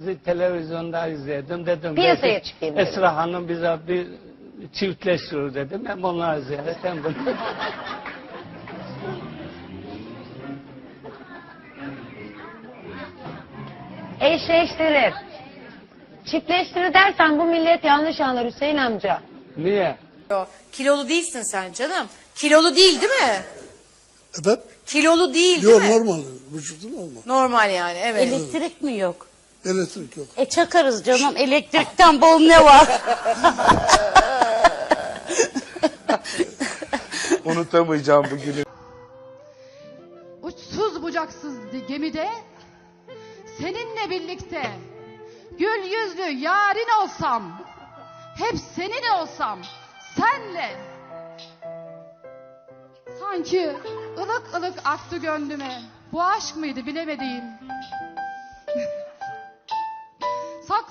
Bizi televizyonda izledim dedim. Piyasaya belki çıkayım dedim. Esra Hanım bize bir çiftleştirir dedim. Hem onları ziyaret hem bunu. Eşleştirir. Çiftleştirir dersen bu millet yanlış anlar Hüseyin amca. Niye? Kilolu değilsin sen canım. Kilolu değil değil mi? Efendim? Kilolu değil Yok değil mi? normal. Vücudu normal. Normal yani evet. Elektrik mi yok? Elektrik yok. E çakarız canım. Elektrikten bol ne var? Unutamayacağım bu günü. uçsuz bucaksız gemide seninle birlikte gül yüzlü yarın olsam hep senin olsam senle sanki ılık ılık aktı gönlüme bu aşk mıydı bilemediğim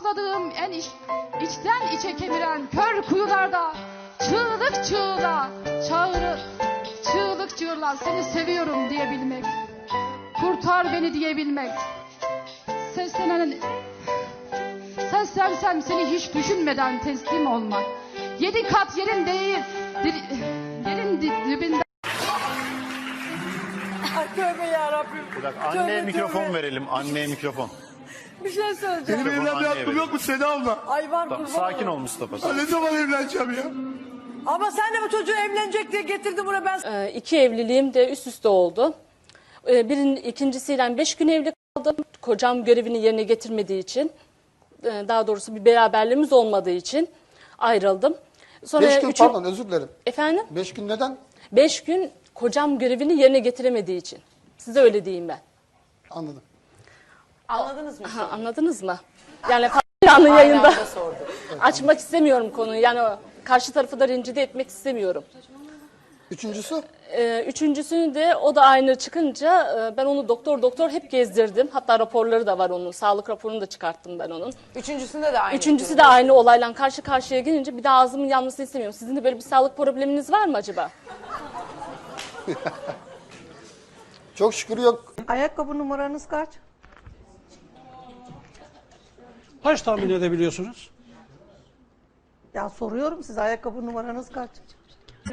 sakladığım en iç, içten içe kemiren kör kuyularda çığlık çığlığa çağrı çığlık çığırlar seni seviyorum diyebilmek kurtar beni diyebilmek seslenen seslensem seni hiç düşünmeden teslim olmak yedi kat yerin değil dir- yerin di- dibinde Bak anneye mikrofon verelim. Anneye mikrofon. Bir şey söyleyeceğim. Benim evlenme anneye hakkım yok mu Seda abla? Ay var kurban sakin ol Mustafa. Ben ne zaman evleneceğim ya? Ama sen de bu çocuğu evlenecek diye getirdin buraya ben Ee, iki evliliğim de üst üste oldu. Ee, Birinin ikincisiyle beş gün evli kaldım. Kocam görevini yerine getirmediği için, e, daha doğrusu bir beraberliğimiz olmadığı için ayrıldım. Sonra Beş gün üçün- pardon özür dilerim. Efendim? Beş gün neden? Beş gün kocam görevini yerine getiremediği için. Size öyle diyeyim ben. Anladım. Anladınız mı? Ha, anladınız mı? Yani canlı yayında açmak istemiyorum konuyu. Yani o karşı tarafı da rencide etmek istemiyorum. Üçüncüsü Ee, üçüncüsünü de o da aynı çıkınca e, ben onu doktor doktor hep gezdirdim. Hatta raporları da var onun. Sağlık raporunu da çıkarttım ben onun. Üçüncüsünde de aynı. Üçüncüsü de aynı olayla karşı karşıya gelince bir daha ağzımın yanmasını istemiyorum. Sizin de böyle bir sağlık probleminiz var mı acaba? çok şükür yok. Ayakkabı numaranız kaç? Kaç tahmin edebiliyorsunuz? Ya soruyorum size ayakkabı numaranız kaç?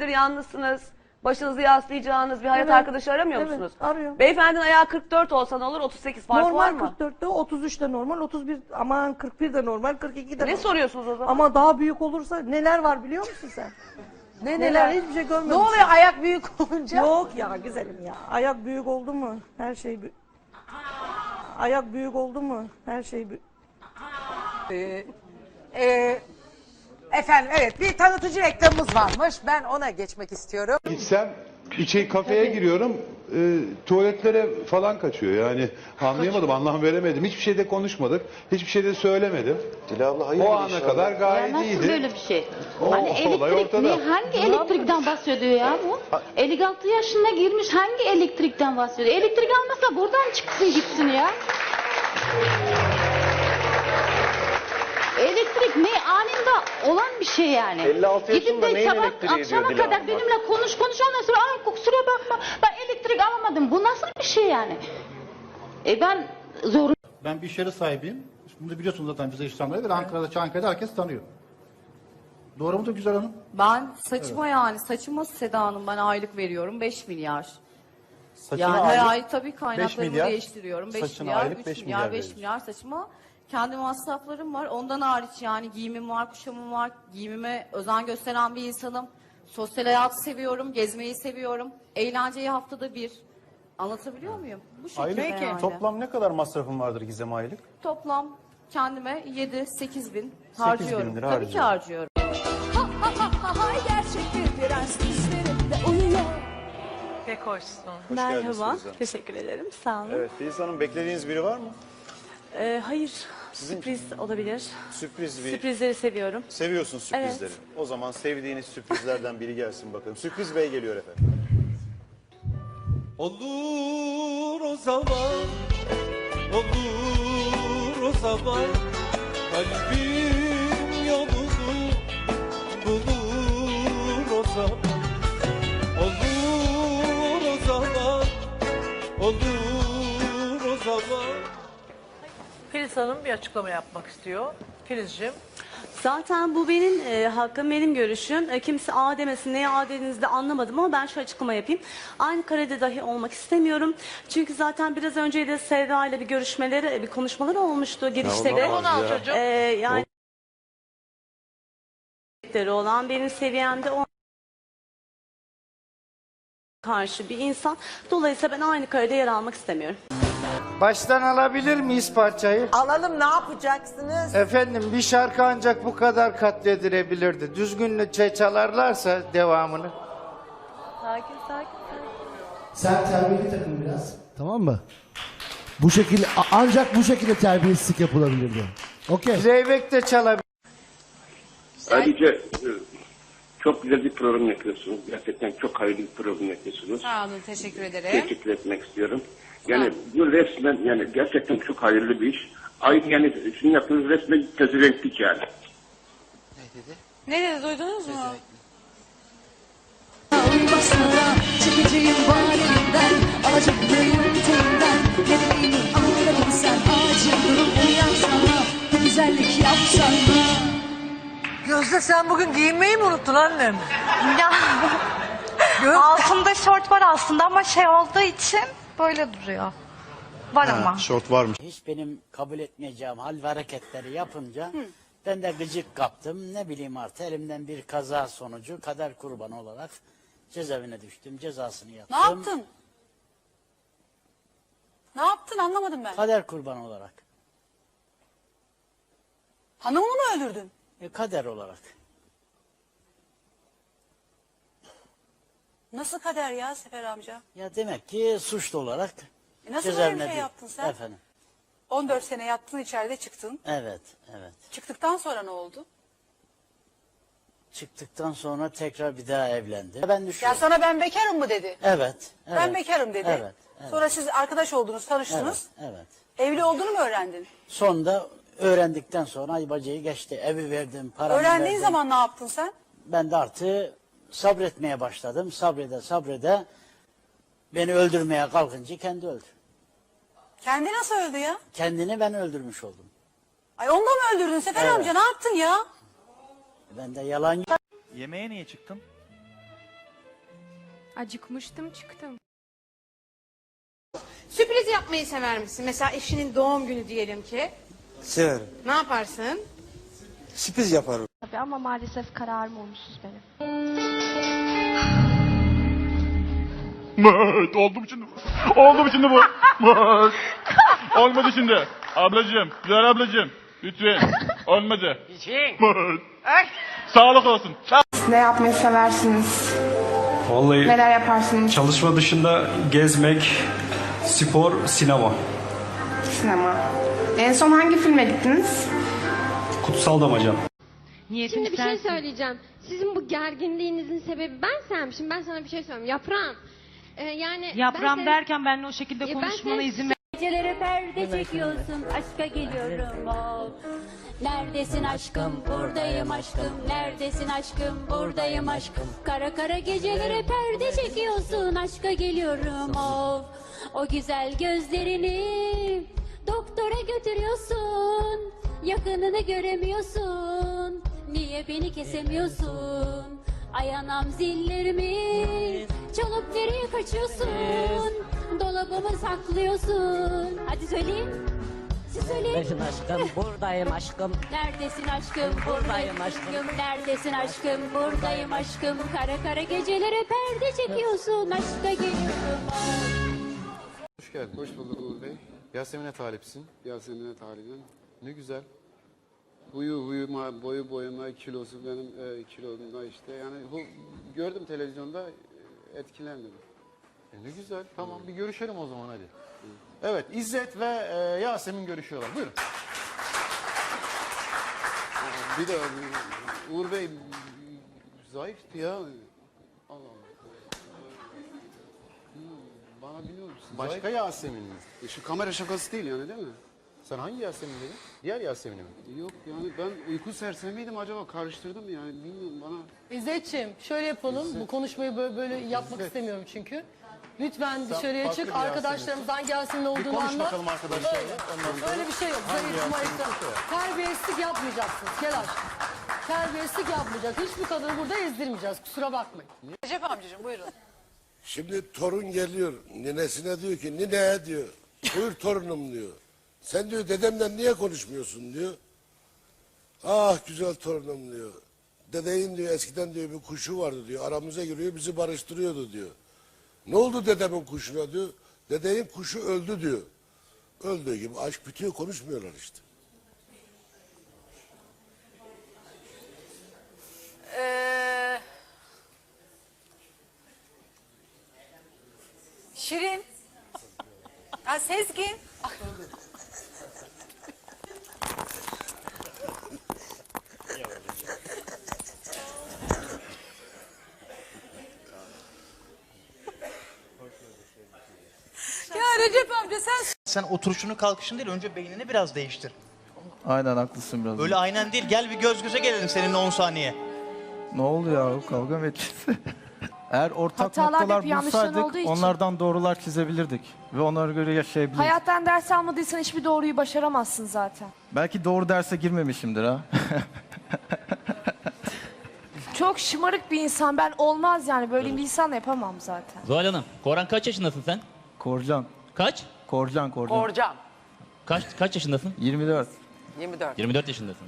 yalnızsınız. Başınızı yaslayacağınız bir hayat Evet. arkadaşı aramıyor Evet, musunuz? arıyorum. Beyefendinin ayağı 44 olsa ne olur? 38 farkı var normal mı? 44'te 33 de normal 31 aman 41 de normal 42 de Ne normal. soruyorsunuz o zaman? Ama daha büyük olursa neler var biliyor musun sen? ne Neler hiçbir şey görmemişsin. Ne oluyor ayak büyük olunca? Yok ya güzelim ya. Ayak büyük oldu mu her şey büyük. Ayak büyük oldu mu her şey büyük. Ee, efendim evet bir tanıtıcı reklamımız varmış. Ben ona geçmek istiyorum. Gitsem bir şey kafeye giriyorum. e, tuvaletlere falan kaçıyor yani. Anlayamadım, anlam veremedim. Hiçbir şeyde konuşmadık. Hiçbir şeyde söylemedim. Dila abla hayır. O ana kadar gayet iyiydi. böyle bir şey? O, Hani olay elektrik ortada. ne? Hangi elektrikten bahsediyor ya bu? 56 yaşına girmiş hangi elektrikten bahsediyor? Elektrik almasa buradan çıksın gitsin ya. Elektrik ne anında olan bir şey yani. 56 Gidip yaşında de neyin sabah elektriği akşama diyor Dilan kadar Hanım? benimle konuş konuş ondan sonra ay kusura bakma ben elektrik alamadım. Bu nasıl bir şey yani? E ben zor Ben bir iş yeri sahibiyim. Bunu biliyorsunuz zaten bize tanıyor. Ve Ankara'da, Çankaya'da herkes tanıyor. Doğru mudur Güzel Hanım? Ben saçma yani saçma Seda Hanım ben aylık veriyorum 5 milyar. Saçına Yani her aylık ay tabii kaynaklarımı milyar, değiştiriyorum. 5 saçına milyar, aylık 3 beş milyar, milyar 5 veriyorsun. milyar saçma. Kendi masraflarım var. Ondan hariç yani giyimim var, kuşamım var. Giyimime özen gösteren bir insanım. Sosyal hayatı seviyorum, gezmeyi seviyorum. Eğlenceyi haftada bir. Anlatabiliyor muyum? Bu şekilde Aylık yani. toplam ne kadar masrafın vardır Gizem aylık? Toplam kendime 7-8 bin bin harcıyorum. lira Tabii ki harcıyorum. harcıyorum. Pek hoşsun. Merhaba. Teşekkür ederim. Sağ olun. Evet, Filiz Hanım beklediğiniz biri var mı? Hayır, sürpriz olabilir. Sürpriz bir... Sürprizleri seviyorum. Seviyorsun sürprizleri. O zaman sevdiğiniz sürprizlerden biri gelsin bakalım. Sürpriz Bey geliyor efendim. Olur o zaman, olur o zaman kalbim yolunu bulur o zaman. Filiz Hanım bir açıklama yapmak istiyor. Filizciğim. Zaten bu benim e, hakkım, benim görüşüm. E, kimse A demesin, neye A dediğinizi de anlamadım ama ben şu açıklama yapayım. Aynı karede dahi olmak istemiyorum. Çünkü zaten biraz önce de Sevda ile bir görüşmeleri, e, bir konuşmaları olmuştu girişte de. Al çocuğum. E, yani olan benim seviyemde o karşı bir insan. Dolayısıyla ben aynı karede yer almak istemiyorum. Baştan alabilir miyiz parçayı? Alalım ne yapacaksınız? Efendim bir şarkı ancak bu kadar katledilebilirdi. Düzgünlükçe çalarlarsa devamını. Sakin, sakin, sakin. Sen terbiyeli takın biraz. Tamam mı? Bu şekilde a- ancak bu şekilde terbiyesizlik yapılabilirdi. Okey. Zeybek de çalabilir. Ayrıca e, çok güzel bir program yapıyorsunuz. Gerçekten çok hayırlı bir program yapıyorsunuz. Sağ olun, teşekkür ederim. Teşekkür etmek istiyorum. Yani bu resmen yani gerçekten çok hayırlı bir iş. Aynı yani sizin yaptığınız resmen tezerenklik yani. Ne dedi duydunuz mu? Basmada çekeceğim var elimden Gözde sen bugün giyinmeyi mi unuttun annem? Ya altında şort var aslında ama şey olduğu için böyle duruyor. Var ama. Şort varmış. Hiç benim kabul etmeyeceğim hal ve hareketleri yapınca ben de gıcık kaptım. Ne bileyim artık elimden bir kaza sonucu kader kurbanı olarak cezaevine düştüm. Cezasını Ne yaptım. yaptın? Ne yaptın anlamadım ben. Kader kurbanı olarak. Hanımını mı öldürdün? E, kader olarak. Nasıl kader ya Sefer amca? Ya demek ki suçlu olarak E nasıl böyle bir cezaevine şey dü- yaptın sen? Efendim. 14 sene yattın içeride çıktın. Evet, evet. Çıktıktan sonra ne oldu? Çıktıktan sonra tekrar bir daha evlendim. Ben Ya düşünüyorum. sana ben bekarım mı dedi. Evet, evet. Ben bekarım dedi. Evet, evet. Sonra siz arkadaş oldunuz, tanıştınız. Evet, evet. Evli olduğunu mu öğrendin? Sonunda öğrendikten sonra ay bacayı geçti. Evi verdim, paramı Öğrendiğin verdim. zaman ne yaptın sen? Ben de artık sabretmeye başladım. Sabrede sabrede beni öldürmeye kalkınca kendi öldü. Kendi nasıl öldü ya? Kendini ben öldürmüş oldum. Ay onunla mı öldürdün Sefer Evet. amca ne yaptın ya? Ben de yalan Yemeğe niye çıktın? Acıkmıştım çıktım. Sürpriz yapmayı sever misin? Mesela eşinin doğum günü diyelim ki. Severim. Ne yaparsın? Sürpriz yaparım. Tabii ama maalesef kararım olumsuz benim. Mıt, oldu mu şimdi bu? Oldu mu şimdi bu? Mıt. Olmadı şimdi. Ablacığım, güzel ablacığım. Lütfen. Olmadı. Mıt. Sağlık olsun. Ne yapmayı seversiniz? Vallahi Neler yaparsınız? çalışma dışında gezmek, spor, sinema. Sinema. En son hangi filme gittiniz? Kutsal Damacan. Niyetim Şimdi bir şey söyleyeceğim. Sizin bu gerginliğinizin sebebi bensem. Şimdi ben sana bir şey söyleyeyim. Yaprağım. Ee, yani Yaprağım ben senin- derken benimle o şekilde Ya ben konuşmana senin- izin ver. Gecelere perde çekiyorsun Aşka geliyorum oh. Neredesin aşkım buradayım aşkım Neredesin aşkım buradayım aşkım Kara kara gecelere perde çekiyorsun Aşka geliyorum oh. O güzel gözlerini Doktora götürüyorsun Yakınını göremiyorsun. Niye beni kesemiyorsun? Ay anam zillerimi Çalıp nereye kaçıyorsun. Dolabımı saklıyorsun. Hadi söyleyin Siz söyleyin. Neredesin aşkım? Buradayım aşkım. Neredesin aşkım? Buradayım aşkım. Neredesin aşkım? Buradayım aşkım. Kara kara gecelere perde çekiyorsun. Aşka geliyorum. Hoş geldin. Hoş bulduk Uğur Bey. Yasemin'e talipsin. Yasemin'e talibim. Ne güzel. Huyu huyuma, boyu boyuma, kilosu benim e, kilomda işte. Yani bu gördüm televizyonda e, etkilendim. E ne güzel. Tamam bir görüşelim o zaman hadi. Evet İzzet ve e, Yasemin görüşüyorlar. Buyurun. Bir de Uğur Bey zayıftı ya. Allah Allah. Bana biliyor musun? Başka. Yasemin mi? E, Şu kamera şakası değil yani değil mi? Sen hangi Yasemin dedin? Diğer Yasemin'i mi? Yok yani ben uyku sersemiydim acaba karıştırdım yani bilmiyorum bana. İzzetciğim şöyle yapalım. Bu konuşmayı böyle, böyle yapmak istemiyorum çünkü. Lütfen dışarıya farklı çık. bir Arkadaşlarımızdan gelsin ne Bir olduğunu konuş anlat. bakalım arkadaşlarla. Öyle. Ondan sonra Öyle bir şey yok. hangi Zayıf Yasemin mayıfta. ise. Terbiyesizlik yapmayacaksınız. Kelaş. Terbiyesizlik yapmayacak. Hiçbir kadını burada ezdirmeyeceğiz. Kusura bakmayın. Recep amcacığım buyurun. Şimdi torun geliyor. Ninesine diyor ki nine diyor. Buyur torunum diyor. Sen diyor dedemden niye konuşmuyorsun diyor. Ah güzel torunum diyor. Dedeyin diyor eskiden diyor bir kuşu vardı diyor. Aramıza giriyor bizi barıştırıyordu diyor. Ne oldu dedemin kuşuna diyor. Dedeyin kuşu öldü diyor. Öldüğü gibi aşk bitiyor konuşmuyorlar işte. Ee, Şirin. Ha, Sezgin. ya Recep amca sen Sen oturuşunu kalkışını değil önce beynini biraz değiştir. Aynen haklısın biraz. Öyle aynen değil gel bir göz göze gelelim seninle 10 saniye. Ne oldu ya kavga mı edeceğiz? Eğer ortak Hatalar noktalar hep yanlışların bulsaydık olduğu için. onlardan doğrular çizebilirdik. Ve onlara göre yaşayabilirdik. Hayattan ders almadıysan hiçbir doğruyu başaramazsın zaten. Belki doğru derse girmemişimdir ha. Çok şımarık bir insan. Ben olmaz yani. Böyle bir insanla yapamam zaten. Zuhal Hanım, Koran kaç yaşındasın sen? Korcan. Kaç? Korcan, Korcan. Korcan. Kaç kaç yaşındasın? 24. 24. 24 yaşındasın.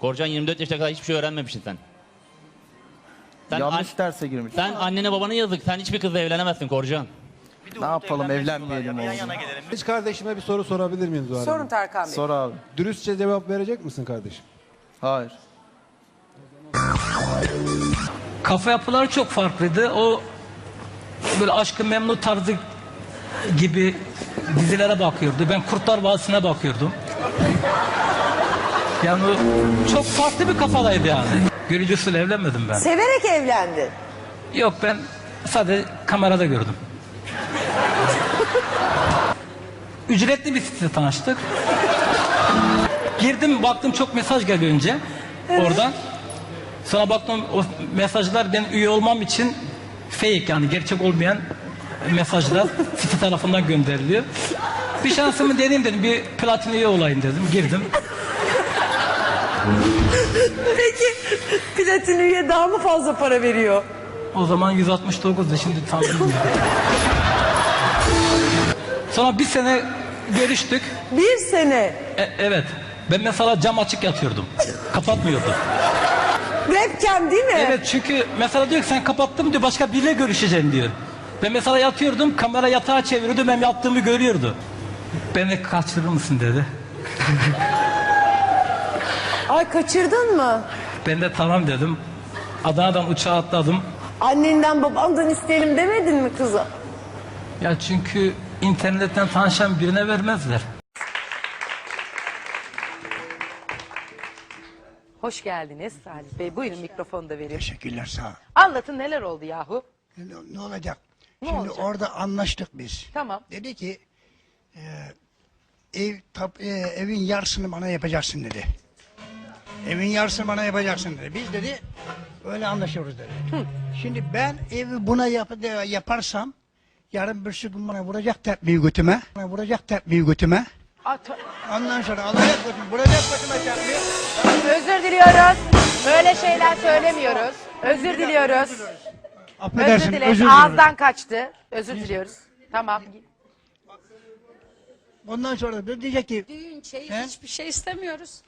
Korcan 24 yaşına kadar hiçbir şey öğrenmemişsin sen. Sen Yanlış an- derse girmiş. Sen annene babana yazık. Sen hiçbir kızla evlenemezsin Korcan. Ne yapalım evlenmeyelim oğlum. Hiç kardeşime bir soru sorabilir miyim Zuhal Sorun? Tarkan Bey. Sor abi. Dürüstçe cevap verecek misin kardeşim? Hayır. Kafa yapıları çok farklıydı. O böyle aşkı memnu tarzı gibi dizilere bakıyordu. Ben Kurtlar Vadisi'ne bakıyordum. Yani o çok farklı bir kafadaydı yani. Usulü evlenmedim ben. Severek evlendin. Yok ben sadece kamerada gördüm. Ücretli bir sitede tanıştık. Girdim baktım çok mesaj geliyor önce oradan. Sonra baktım o mesajlar ben üye olmam için fake yani gerçek olmayan mesajlar site tarafından gönderiliyor. Bir şansımı deneyeyim dedim bir platin üye olayım dedim girdim. Peki platin üye daha mı fazla para veriyor? O zaman 169'du şimdi tam bilmiyorum. Sonra bir sene görüştük. Bir sene. E- evet. Ben mesela cam açık yatıyordum. Kapatmıyordum. Webcam değil mi? Evet çünkü mesela diyor ki sen kapattım diyor başka biriyle görüşeceksin diyor. Ben mesela yatıyordum kamera yatağa çeviriyordu ben yattığımı görüyordu. Beni kaçırır mısın dedi. Ay kaçırdın mı? Ben de tamam dedim. Adana'dan uçağa atladım. Annenden babandan isteyelim demedin mi kızım? Ya çünkü internetten tanışan birine vermezler. Hoş geldiniz Salih Bey. Buyurun mikrofonu da vereyim. Teşekkürler sağ ol. Anlatın neler oldu yahu? Ne, ne olacak? Ne Şimdi olacak? orada anlaştık biz. Tamam. Dedi ki e, ev tap, e, evin yarısını bana yapacaksın dedi. Evin yarısını bana yapacaksın dedi. Biz dedi öyle anlaşıyoruz dedi. Şimdi ben evi buna yap, yaparsam yarın bir gün bana vuracak tepmeyi götüme. Bana vuracak tepmeyi götüme. Ondan sonra alacak götüme, vuracak götüme tepmeyi. Özür diliyoruz. Böyle şeyler söylemiyoruz. Özür diliyoruz. Affedersin, Özür dileriz. özür dilerim. Ağızdan kaçtı. Özür diliyoruz. Tamam. Ondan sonra da diyecek ki Düğün, çeyiz Sen- hiçbir şey istemiyoruz.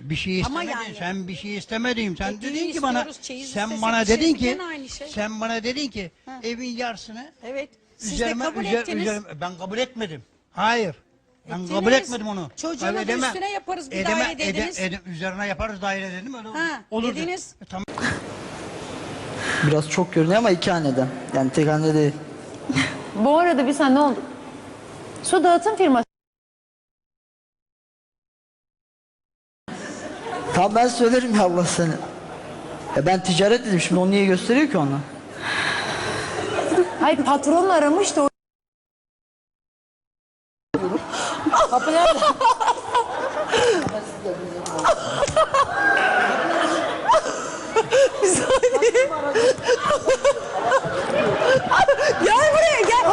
Bir şey Ama istemedin. yani- Sen bir şey istemedin. Sen E, düğün dedin ki bana istiyoruz, çeyiz sen istesek bana şey dedin ki aynı şey. sen bana dedin ki evin yarısını Evet. Siz üzerime, de kabul üzer- ettiniz. üzerime- ben kabul etmedim. Hayır. Ben Ettiniz. kabul etmedim onu. Da edemem. üstüne yaparız bir daire ede- dediniz. ede- üzerine yaparız daire dedim öyle Ha, olur. dediniz. E, tamam. Biraz çok görünüyor ama iki haneden. Yani tek hane değil. Bu arada bir sen ne oldu? Su dağıtım firması. Tamam ben söylerim ya Allah seni. E ben ticaret dedim şimdi onu niye gösteriyor ki ona? Ay patron aramış da o... Kapı nerede? Bir saniye. gel buraya gel.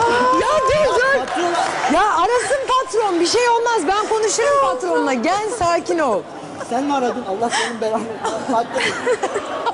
ya dur dur. Ya arasın patron bir şey olmaz ben konuşurum patronla. Gel sakin ol. Sen mi aradın? Allah senin belanı.